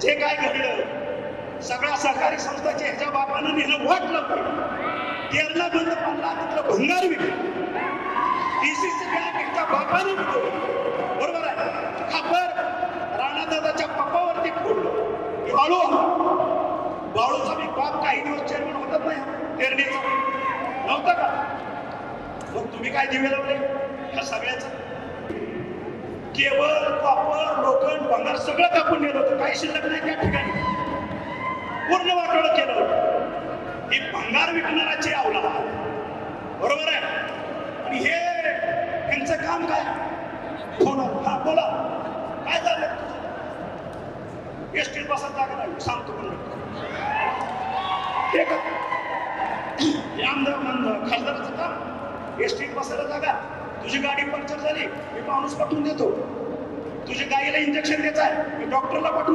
जे काय घडलं सगळ्या सहकारी संस्थाच्या ह्याच्या बापानं नेलं वाट केरला बंद पडला तिथलं भंगार विकलं. डीसीसी बँक ह्याच्या बापानं विकलं बरोबर आहे? खापर राणादादाच्या पप्पावरती फोडलं. हे बाळू बाळूचा मी बाप काही दिवस चेअरमन होतात नाही. पेरणीचा. नव्हता का? मग तुम्ही काय दिवे लावले? ह्या सगळ्याचं. केवळ कॉपर लोक सगळं कापून नेलं होतं. काही शिल्लक नाही त्या ठिकाणी. पूर्ण वाटोळ केलं. होतं ही भंगार विकणाराची आवला. बरोबर आहे? आणि हे यांचं काम काय? फोन हा बोला. काय झालं? एसटीत बसत जागा नाही. सांगतो पण हे का हे आमदार मंद खासदाराचं काम? एसटीत बसायला जागा. तुझी गाडी पंक्चर झाली. मी माणूस पाठवून देतो. तुझ्या गाईला इंजेक्शन द्यायचं आहे. डॉक्टरला पाठवून